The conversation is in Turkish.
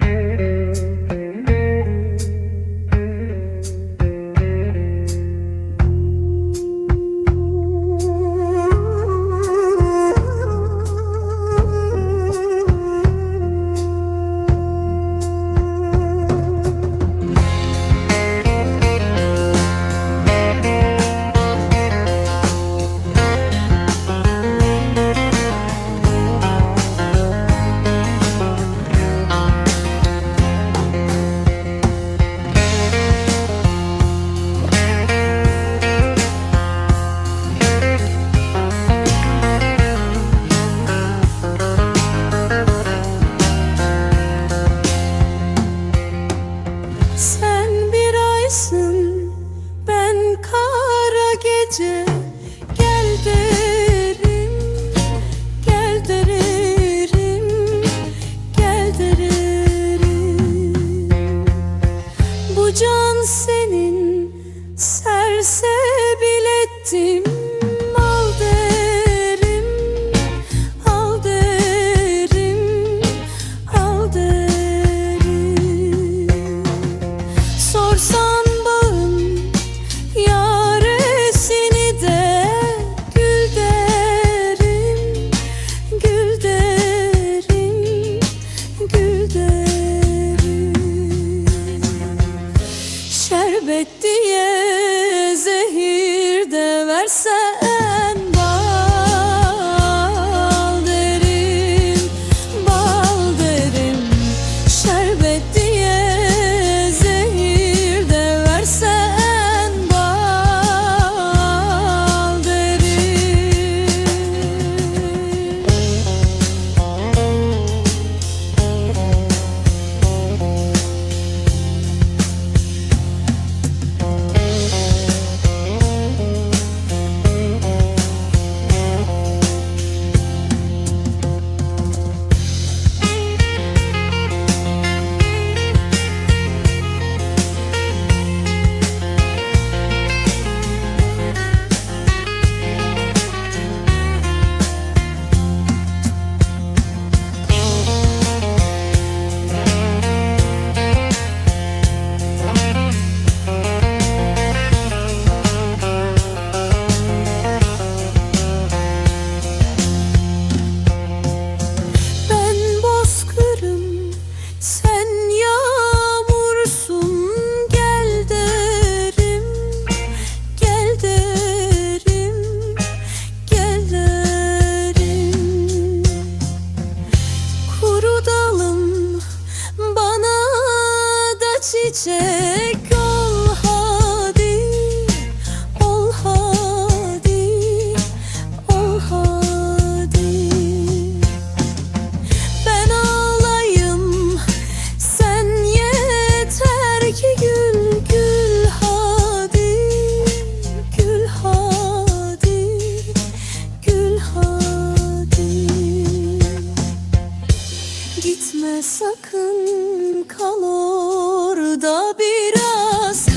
Mm-hmm. can senin serse bilettim. hasret diye zehir de versen Gitme sakın kal orada biraz.